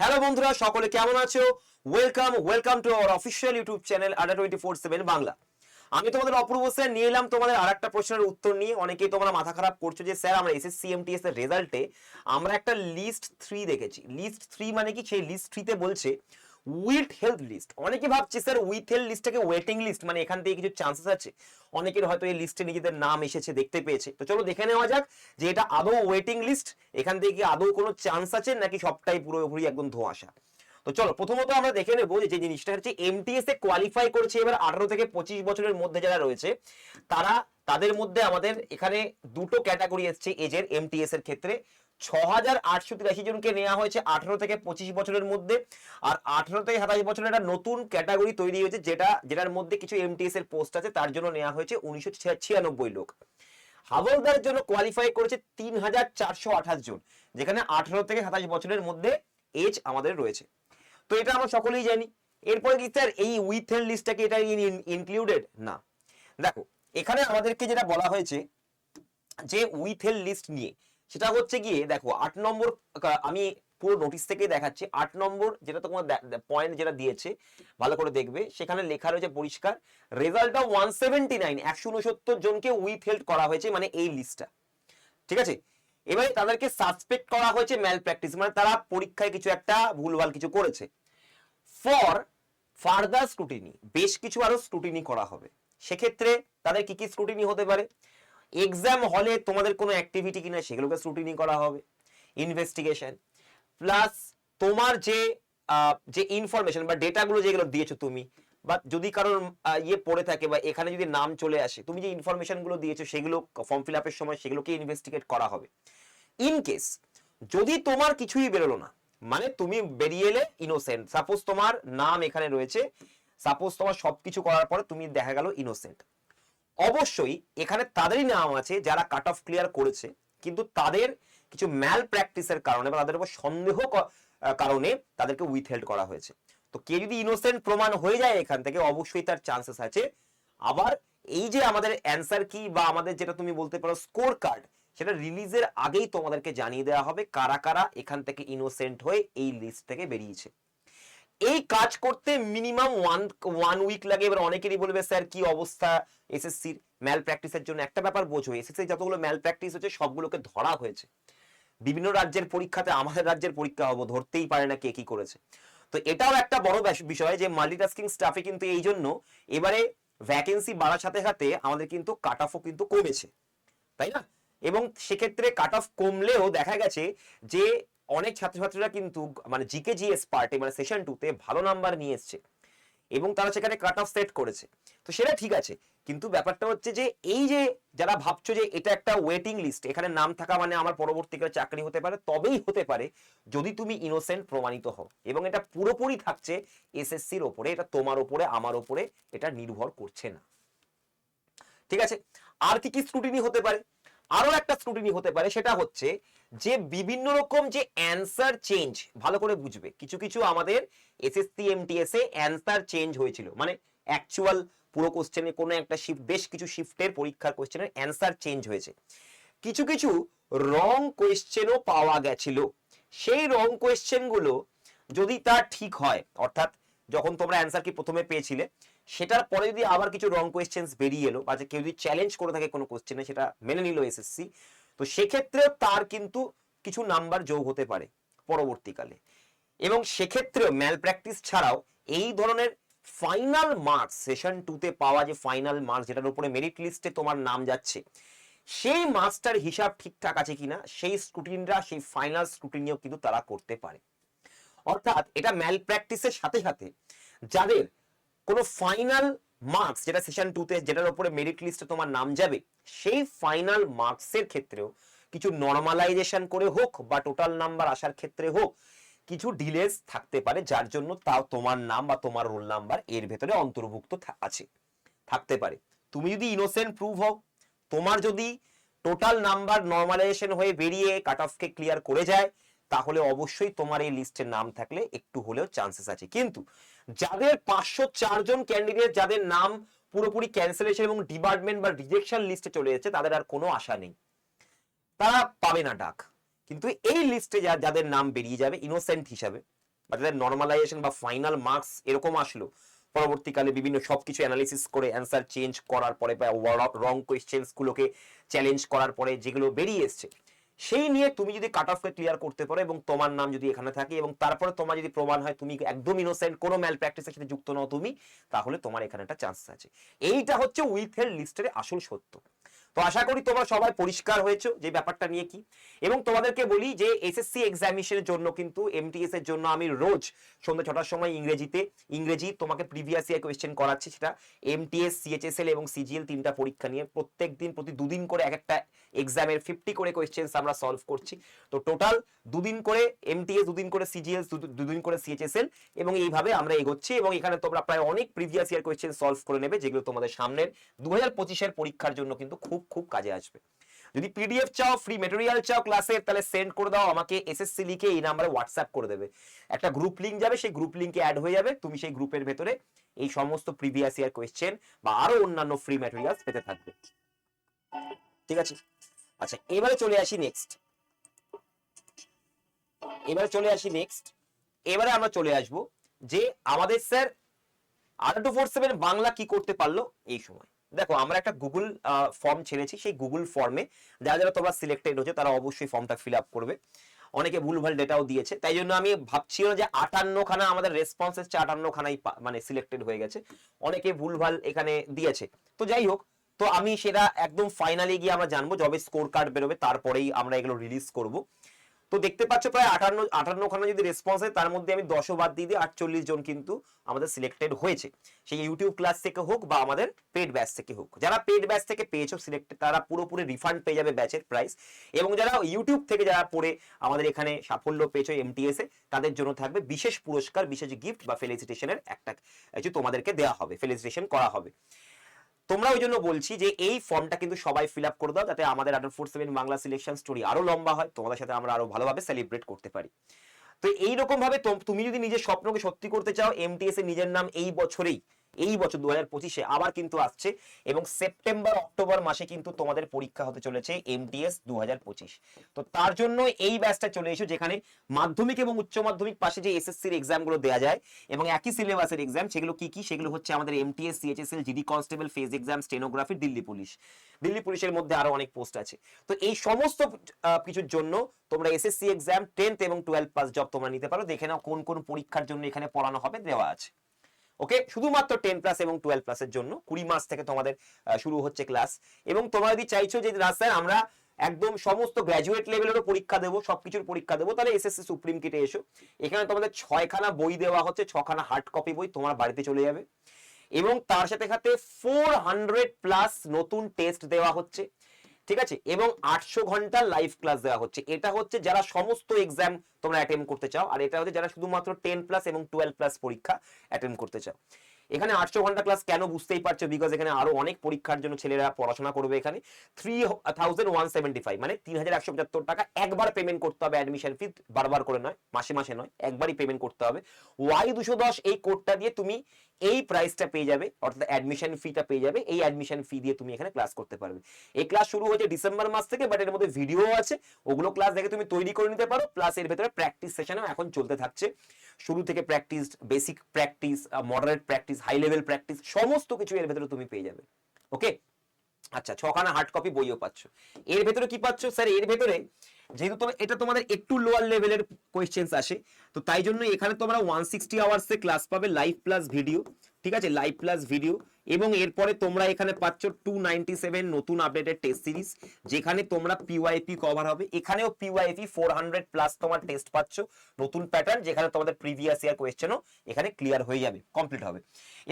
Hello বন্ধুরা, সকলে কেমন আছো? Welcome welcome to our official YouTube channel Adda twenty four seven Bangla আমি তোমাদের অপূর্ব স্যার, নিয়ে এলাম তোমাদের আর একটা প্রশ্নের উত্তর নিয়ে। অনেকেই তোমরা মাথা খারাপ করছ যে, স্যার, আমরা এসএসসি এমটিএস এর রেজাল্টে আমরা একটা লিস্ট থ্রি দেখেছি। লিস্ট থ্রি মানে কি? সেই লিস্ট থ্রিতে বলছে উইথ হেলথ লিস্ট অনেকে ভাবছে, স্যার উইথ হেলথ লিস্টটাকে ওয়েটিং লিস্ট মানে এখান থেকে কিছু চান্সেস আছে। অনেকের হয়তো এই লিস্টে নিজেদের নাম এসেছে, দেখতে পেয়েছে। তো চলো দেখে নেওয়া যাক যে এটা আদৌ ওয়েটিং লিস্ট এখান থেকে কি আদৌ কোনো চান্স আছে নাকি সবটাই পুরোপুরি একদম ধোঁয়াশা তো চলো, প্রথমত আমরা দেখে নেব যে জিনিসটা হচ্ছে এমটিএস এ কোয়ালিফাই করেছে এবার আঠারো থেকে পঁচিশ বছরের মধ্যে যারা রয়েছে, তারা তাদের মধ্যে আমাদের এখানে দুটো ক্যাটাগরি এসছে এজের এমটিএস এর ক্ষেত্রে। ছ হাজার আটশো তিরাশি জনকে নেওয়া হয়েছে আঠারো থেকে পঁচিশ বছরের মধ্যে। আর আঠারো থেকে সাতাশ বছরের একটা নতুন ক্যাটাগরি তৈরি হয়েছে যেটা, যেটার মধ্যে কিছু এমটিএস এর পোস্ট আছে, তার জন্য নেওয়া হয়েছে উনিশশো ছিয়ানব্বই লোক। হাবলদারের জন্য কোয়ালিফাই করেছে তিন হাজার চারশো আঠাশ জন, যেখানে আঠারো থেকে সাতাশ বছরের মধ্যে এজ আমাদের রয়েছে। তো এটা আমরা সকলেই জানি। এরপরে কি স্যার এই উইথ হেল লিস্টটাকে এটা ইনক্লুডেড না। দেখো, এখানে আমাদেরকে যেটা বলা হয়েছে যে উইথ হেল লিস্ট নিয়ে সেটা হচ্ছে গিয়ে, দেখো, আট নম্বর আমি পুরো নোটিশ থেকে দেখাচ্ছি, আট নম্বর যেটা তোমার পয়েন্ট যেটা দিয়েছে, ভালো করে দেখবে, সেখানে লেখা রয়েছে পরিষ্কার result of one seventy nine একশো উনসত্তর জনকে উইথ হেল্ড করা হয়েছে মানে এই লিস্টটা ঠিক আছে? এবারে তাদেরকে সাসপেক্ট করা হয়েছে ম্যাল প্র্যাকটিস মানে তারা পরীক্ষায় কিছু একটা ভুলভাল কিছু করেছে। ফর ফার্দার স্ক্রুটিনি বেশ কিছু আরও স্ক্রুটিনি করা হবে। সেক্ষেত্রে তাদের কি কি স্ক্রুটিনি হতে পারে? এক্সাম হলে তোমাদের কোনো অ্যাক্টিভিটি কিনা সেগুলোকে স্ক্রুটিনি করা হবে। ইনভেস্টিগেশন প্লাস তোমার যে যে ইনফরমেশন বা ডেটাগুলো যেগুলো দিয়েছ তুমি, বা যদি কারোর ইয়ে পড়ে থাকে বা এখানে যদি নাম চলে আসে, তুমি যে ইনফরমেশনগুলো দিয়েছ সেগুলো ফর্ম ফিল আপের সময় সেগুলোকে ইনভেস্টিগেট করা হবে। ইন কেস যদি তোমার কিছুই বেরোলো না মানে তুমি বেরিয়ে এলে ইনোসেন্ট সাপোজ তোমার নাম এখানে রয়েছে সাপোজ তোমার সবকিছু করার পরে তুমি দেখা গেল ইনোসেন্ট অবশ্যই এখানে তাদেরই নাম আছে যারা কাট অফ ক্লিয়ার করেছে। কিন্তু তাদের কিছু ম্যাল প্র্যাকটিসের কারণে বা তাদের উপর সন্দেহ কারণে তাদেরকে উইথহেল্ড করা হয়েছে। তো কে যদি ইনোসেন্ট প্রমাণ হয়ে যায় এখান থেকে, অবশ্যই তার চান্সেস আছে। আবার এই যে আমাদের অ্যান্সার কি বা আমাদের যেটা তুমি বলতে পারো স্কোর কার্ড সেটা রিলিজের আগেই তোমাদেরকে জানিয়ে দেওয়া হবে কারা কারা এখান থেকে ইনোসেন্ট হয়ে এই লিস্ট থেকে বেরিয়েছে। এই কাজ করতে মিনিমাম ওয়ান ওয়ান উইক লাগে। এবার অনেকেরই বলবে, স্যার, কি অবস্থা? এসএসসির ম্যাল প্র্যাকটিসের জন্য একটা ব্যাপার বোঝো। এসএসসি যতগুলো ম্যাল প্র্যাকটিস হচ্ছে, সবগুলোকে ধরা হয়েছে। বিভিন্ন রাজ্যের পরীক্ষাতে আমাদের রাজ্যের পরীক্ষা হব, ধরতেই পারে না কে কি করেছে। তো এটাও একটা বড় বিষয় যে মাল্টিটাস্কিং স্টাফে কিন্তু এই জন্য এবারে ভ্যাকেন্সি বাড়ার সাথে সাথে আমাদের কিন্তু কাট অফও কিন্তু কমেছে। তাই না? এবং সেক্ষেত্রে কাট অফ কমলেও দেখা গেছে যে অনেক ছাত্রছাত্রীরা কিন্তু মানে জিকে জিএস পার্টে মানে সেশন টুতে ভালো নাম্বার নিয়ে এসছে। এবং তারা সেখানে কাট অফ সেট করেছে। তো সেটা ঠিক আছে, কিন্তু ব্যাপারটা হচ্ছে যে এই যে যারা ভাবছ যে এটা একটা ওয়েটিং লিস্ট এখানে নাম থাকা মানে আমার পরবর্তীকালে চাকরি হতে পারে, তবেই হতে পারে যদি তুমি ইনোসেন্ট প্রমাণিত হও। এবং এটা পুরোপুরি থাকছে এসএসসির ওপরে, এটা তোমার ওপরে, আমার ওপরে, এটা নির্ভর করছে না। ঠিক আছে? আর কি কি স্ক্রুটিনি হতে পারে? আরও একটা স্ক্রুটিনি হতে পারে, সেটা হচ্ছে যে বিভিন্ন রকম যে অ্যান্সার চেঞ্জ ভালো করে বুঝবে। কিছু কিছু আমাদের এসএসসি এমটিএস এ অ্যান্সার চেঞ্জ হয়েছিল। মানে অ্যাকচুয়াল পুরো কোশ্চেনে কোনো একটা শিফট বেশ কিছু শিফটের পরীক্ষার কোশ্চেনের অ্যান্সার চেঞ্জ হয়েছে। কিছু কিছু রং কোয়েশ্চেনও পাওয়া গেছিল। সেই রং কোয়েশ্চেনগুলো যদি তা ঠিক হয়, অর্থাৎ যখন তোমরা অ্যান্সার কি প্রথমে পেয়েছিলে সেটার পরে যদি আবার কিছু রং কোয়েশ্চেন্স বেরিয়ে এলো বা কেউ যদি চ্যালেঞ্জ করে থাকে কোনো কোশ্চেনে সেটা মেনে নিল এসএসসি তো সেক্ষেত্রেও তার কিন্তু কিছু নাম্বার যোগ হতে পারে পরবর্তীকালে। এবং সেক্ষেত্রেও ম্যাল প্র্যাকটিস ছাড়াও এই ধরনের ফাইনাল মার্কস সেশন টুতে পাওয়া যে ফাইনাল মার্কস যেটার উপরে মেরিট লিস্টে তোমার নাম যাচ্ছে, সেই মার্কসটার হিসাব ঠিকঠাক আছে কিনা, সেই স্ক্রুটিনরা সেই ফাইনাল স্ক্রুটিনিও কিন্তু তারা করতে পারে। অর্থাৎ এটা ম্যাল প্র্যাকটিসের সাথে সাথে যাদের কোনো ফাইনাল মার্কস যেটা সেশন টুতে যেটার উপরে মেরিট লিস্টে তোমার নাম যাবে, সেই ফাইনাল মার্কসের ক্ষেত্রেও কিছু নর্মালাইজেশন করে হোক বা টোটাল নাম্বার আসার ক্ষেত্রে হোক, কিছু ডিলেস থাকতে পারে, যার জন্য তাও তোমার নাম বা তোমার রোল নাম্বার এর ভেতরে অন্তর্ভুক্ত আছে, থাকতে পারে। তুমি যদি ইনোসেন্ট প্রুভ হও, তোমার যদি টোটাল নাম্বার নর্মালাইজেশন হয়ে বেরিয়ে কাট অফকে ক্লিয়ার করে যায় তাহলে অবশ্যই তোমার এই লিস্টের নাম থাকলে একটু হলেও চান্সেস আছে। কিন্তু যাদের পাঁচশো চারজন ক্যান্ডিডেট যাদের নাম পুরোপুরি ক্যান্সেলেশন এবং ডিপার্টমেন্ট বা রিজেকশন লিস্টে চলে যাচ্ছে তাদের আর কোনো আশা নেই। তারা পাবে না ডাক। কিন্তু এই লিস্টে যাদের নাম বেরিয়ে যাবে ইনোসেন্ট হিসাবে, বা তাদের নর্মালাইজেশন বা ফাইনাল মার্কস এরকম আসলো, পরবর্তীকালে বিভিন্ন সবকিছু অ্যানালিসিস করে অ্যান্সার চেঞ্জ করার পরে বা রং কোয়েশ্চেন্স গুলোকে চ্যালেঞ্জ করার পরে যেগুলো বেরিয়ে এসছে সেই নিয়ে তুমি যদি কাট অফকে ক্লিয়ার করতে পারো এবং তোমার নাম যদি এখানে থাকে এবং তারপরে তোমার যদি প্রমাণ হয় তুমি একদম ইনোসেন্ট কোনো ম্যাল প্র্যাকটিসের সাথে যুক্ত নও তুমি, তাহলে তোমার এখানে একটা চান্স আছে। এইটা হচ্ছে উইথ হেল্ড লিস্টের আসল সত্য। তো আশা করি তোমরা সবাই পরিষ্কার হয়েছো যে ব্যাপারটা নিয়ে কি। এবং তোমাদেরকে বলি যে এসএসসি এক্সামিনেশনের জন্য কিন্তু এমটিএস এর জন্য আমি রোজ সন্ধ্যা ছটার সময় ইংরেজিতে, ইংরেজি তোমাকে প্রিভিয়াস ইয়ার কোয়েশ্চেন করাচ্ছি সেটা এমটিএস সিএচএসএল এবং সিজিএল তিনটা পরীক্ষা নিয়ে। প্রত্যেক দিন প্রতি দুদিন করে এক একটা এক্সামের ফিফটি করে কোয়েশ্চেন্স আমরা সলভ করছি। তো টোটাল দুদিন করে এমটিএস দুদিন করে সিজিএল দুদিন করে সিএচএসএল এবং এইভাবে আমরা এগোচ্ছি এবং এখানে তোমরা প্রায় অনেক প্রিভিয়াস ইয়ার কোয়েশ্চেন সলভ করে নেবে যেগুলো তোমাদের সামনের দু হাজার পরীক্ষার জন্য কিন্তু খুব খুব খুব কাজে আসবে। যদি পিডিএফ চাও ফ্রি মেটেরিয়াল চাও ক্লাসের তাহলে সেন্ড করে দাও, আমাকে এসএসসি লিখে এই নাম্বারে হোয়াটসঅ্যাপ করে দেবে। একটা গ্রুপ লিংক যাবে, সেই গ্রুপ লিংকে অ্যাড হয়ে যাবে, তুমি সেই গ্রুপের ভেতরে এই সমস্ত প্রিভিয়াস ইয়ার কোয়েশ্চেন বা আরও অন্যান্য ফ্রি ম্যাটেরিয়ালস পেতে থাকবে। ঠিক আছে? আচ্ছা এবারে চলে আসি নেক্সট এবারে চলে আসি নেক্সট এবারে আমরা চলে আসব যে আমাদের স্যার আর টু ফোর সেভেন বাংলা কি করতে পারল এই সময়। দেখো, আমরা একটা গুগল ফর্ম ছেড়েছি। সেই গুগল ফর্মে যারা যারা তোমরা সিলেক্টেড হচ্ছে তারা অবশ্যই ফর্মটা ফিল আপ করবে। অনেকে ভুলভাল ডেটাও দিয়েছে। তাই জন্য আমি ভাবছিলাম যে আটান্ন খানা আমাদের রেসপন্স এসছে আটান্ন খানাই মানে সিলেক্টেড হয়ে গেছে। অনেকে ভুলভাল এখানে দিয়েছে। তো যাই হোক, তো আমি সেটা একদম ফাইনালি গিয়ে আমরা জানব, যবে স্কোর কার্ড বেরোবে, তারপরেই আমরা এগুলো রিলিজ করব। তো দেখতে পাচ্ছ প্রায় আটান্ন আটান্ন খানা যদি রেসপন্স হয়, তার মধ্যে আমি দশও বাদ দিয়ে দিই, আটচল্লিশ জন কিন্তু আমাদের সিলেক্টেড হয়েছে। সেই ইউটিউব ক্লাস থেকে হোক বা আমাদের পেড ব্যাচ থেকে হোক। যারা পেড ব্যাচ থেকে পেয়েছ সিলেক্টেড তারা পুরোপুরি রিফান্ড পেয়ে যাবে ব্যাচের প্রাইস এবং যারা ইউটিউব থেকে যারা পড়ে আমাদের এখানে সাফল্য পেয়েছ এমটিএস এ, তাদের জন্য থাকবে বিশেষ পুরস্কার, বিশেষ গিফট বা ফেলিসিটেশনের একটা তোমাদেরকে দেওয়া হবে ফেলিসিটেশন করা হবে। তোমরা ওই জন্য বলছি যে এই ফর্মটা কিন্তু সবাই ফিল আপ করে দাও, যাতে আমাদের under four seven Bangla selection story আরও লম্বা হয়। তোমাদের সাথে আমরা আরও ভালোভাবে সেলিব্রেট করতে পারি। তো এইরকম ভাবে তোম- যদি নিজের স্বপ্নকে সত্যি করতে চাও এমটিএস এর নিজের নাম এই বছরেই এই বছর দু পঁচিশে আবার কিন্তু আসছে এবং সেপ্টেম্বর, অক্টোবর মাসে কিন্তু তোমাদের পরীক্ষা হতে চলেছে এমটিএস দু হাজার পঁচিশ। তো তার জন্য এই ব্যাচটা চলে এসো যেখানে মাধ্যমিক এবং উচ্চ মাধ্যমিক পাশে যে এসএসসির এক্সামগুলো দেওয়া যায় এবং একই সিলেবাসের এক্সাম সেগুলো কি কি? সেগুলো হচ্ছে আমাদের MTS CHSL GD constable phase exam stenography Delhi police. Delhi পুলিশের মধ্যে আরও অনেক পোস্ট আছে। তো এই সমস্ত কিছুর জন্য তোমরা এসএসসি এক্সাম টেন্থ এবং টুয়েলভ পাস জব তোমরা নিতে পারো। দেখে নাও কোন কোন পরীক্ষার জন্য এখানে পড়ানো হবে, দেওয়া আছে। ওকে শুধুমাত্র টেন প্লাস এবং টুয়েলভ প্লাসের জন্য। কুড়ি মাস থেকে তোমাদের শুরু হচ্ছে ক্লাস এবং তোমরা যদি চাইছো যে স্যার আমরা একদম সমস্ত গ্র্যাজুয়েট লেভেলেরও পরীক্ষা দেবো, সবকিছুর পরীক্ষা দেবো, তাহলে এসএসসি সুপ্রিম কিটে এসো। এখানে তোমাদের ছয়খানা বই দেওয়া হচ্ছে, ছখানা হার্ড কপি বই, তোমার বাড়িতে চলে যাবে। এবং তার সাথে সাথে ফোর হান্ড্রেড প্লাস নতুন টেস্ট দেওয়া হচ্ছে। ঠিক আছে? এবং আটশো ঘণ্টা লাইভ ক্লাস দেওয়া হচ্ছে। এটা হচ্ছে যারা সমস্ত এক্সাম তোমরা অ্যাটেম্প করতে চাও, আর এটা হচ্ছে যারা শুধুমাত্র টেন প্লাস এবং টুয়েলভ প্লাস পরীক্ষা অ্যাটেম্প করতে চাও। এখানে আটশো ঘণ্টা ক্লাস কেন বুঝতেই পারছ? বিকজ এখানে আরও অনেক পরীক্ষার জন্য ছেলেরা পড়াশোনা করবে এখানে। Three thousand one seventy five মানে তিন হাজার একশো পঁচাত্তর টাকা একবার পেমেন্ট করতে হবে অ্যাডমিশন ফি বারবার করে নয়, মাসে মাসে নয়, একবারই পেমেন্ট করতে হবে। ওয়াই দুশো দশ, এই কোডটা দিয়ে তুমি এই প্রাইসটা পেয়ে যাবে, অর্থাৎ অ্যাডমিশন ফিটা পেয়ে যাবে, এই অ্যাডমিশন ফি দিয়ে তুমি এখানে ক্লাস করতে পারবে। এই ক্লাস শুরু হয়েছে ডিসেম্বর মাস থেকে বাট এর মধ্যে ভিডিও আছে, ওগুলো ক্লাস দেখে তুমি তৈরি করে নিতে পারো প্লাস এর ভেতরে প্র্যাকটিস সেশনও এখন চলতে থাকছে। শুরু থেকে practice basic practice moderate practice high level practice সমস্ত কিছু এর ভেতরে তুমি পেয়ে যাবে। ওকে আচ্ছা ছখানা হার্ড কপি বইও পাচ্ছ। এর ভেতরে কি পাচ্ছ? স্যার এর ভেতরে যেহেতু তোমার এটা তোমাদের একটু লোয়ার লেভেলের কোয়েশ্চেন্স আসে, তো তাই জন্য এখানে তোমরা ওয়ান সিক্সটি আওয়ার্সে ক্লাস পাবে লাইভ প্লাস ভিডিও ঠিক আছে? লাইভ প্লাস ভিডিও এবং এরপরে তোমরা এখানে পাচ্ছ টু নাইনটি সেভেন নতুন আপডেটেড টেস্ট সিরিজ যেখানে তোমরা পিওয়াইপি কভার হবে। এখানেও পিওয়াইপি ফোর হান্ড্রেড প্লাস তোমার টেস্ট পাচ্ছ নতুন প্যাটার্ন যেখানে তোমাদের প্রিভিয়াস ইয়ার কোয়েশ্চেনও এখানে ক্লিয়ার হয়ে যাবে কমপ্লিট হবে।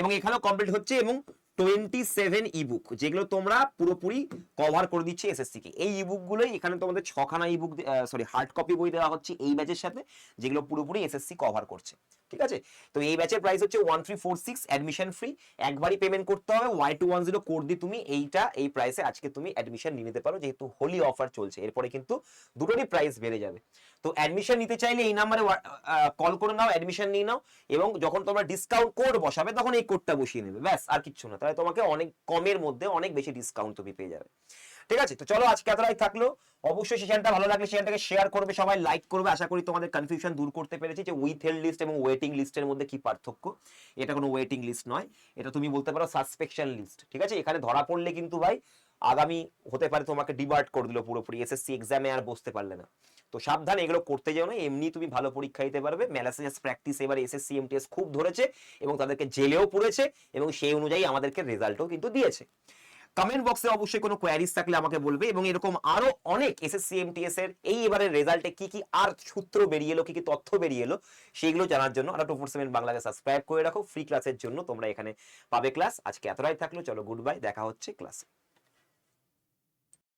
এবং এখানেও কমপ্লিট হচ্ছে এবং টোয়েন্টি সেভেন ইবুক যেগুলো তোমরা পুরোপুরি কভার করে দিচ্ছে এসএসসি কে। এই ইবুক গুলোই এখানে তোমাদের ছখানা ইবুক সরি হার্ড কপি বই দেওয়া হচ্ছে এই ব্যাচের সাথে, যেগুলো পুরোপুরি এসএসসি কভার করছে। ঠিক আছে? তো এই ব্যাচের প্রাইস হচ্ছে one three four six admission free একবারই পেমেন্ট করতে হবে Y two one zero code দিয়ে তুমি এইটা, এই প্রাইসে আজকে তুমি অ্যাডমিশন নিয়ে নিতে পারো, যেহেতু হোলি অফার চলছে। এরপরে কিন্তু দুটোরই প্রাইস বেড়ে যাবে। তো অ্যাডমিশন নিতে চাইলে এই নাম্বারে কল করে নাও অ্যাডমিশন নিয়ে নাও এবং যখন তোমরা ডিসকাউন্ট কোড বসাবে তখন এই কোডটা বসিয়ে নেবে, ব্যাস, আর কিচ্ছু না। তাহলে তোমাকে অনেক কমের মধ্যে অনেক বেশি ডিসকাউন্ট তুমি পেয়ে যাবে। ঠিক আছে? তো চলো, আজকে এতটাই থাকল। অবশ্যই সেশনটা ভালো লাগলে সেখানটাকে শেয়ার করবে, সবাই লাইক করবে। আশা করি তোমাদের কনফিউশন দূর করতে পেরেছি যে উইথ হেল্ড লিস্ট এবং ওয়েটিং লিস্টের মধ্যে কি পার্থক্য। এটা কোনো ওয়েটিং লিস্ট নয়, এটা তুমি বলতে পারো সাসপেকশন লিস্ট ঠিক আছে? এখানে ধরা পড়লে কিন্তু ভাই, আগামী হতে পারে তোমাকে ডিবার্ট করে দিল পুরোপুরি। এসএসসি এক্সামে আর বসতে পারলে না। তো সাবধান এগুলো করতে যাও না, এমনি তুমি ভালো পরীক্ষা দিতে পারবে। ম্যালাসিয়াস প্র্যাকটিস এবার এসএসসি এমটিএস খুব ধরেছে এবং তাদেরকে জেলেও পড়েছে এবং সেই অনুযায়ী আমাদেরকে রেজাল্টও কিন্তু দিয়েছে। কমেন্ট বক্সে অবশ্যই কোনো কোয়ারিজ থাকলে আমাকে বলবে এবং এরকম আরও অনেক এসএসসি এমটিএস এর এই এবারের রেজাল্টে কি কি আর সূত্র বেরিয়ে এলো, কি কি তথ্য বেরিয়ে এলো সেইগুলো জানার জন্য আরও টু সেভেন বাংলাকে সাবস্ক্রাইব করে রাখো। ফ্রি ক্লাসের জন্য তোমরা এখানে পাবে ক্লাস আজকে এতটাই থাকল, চলো গুড বাই দেখা হচ্ছে ক্লাসে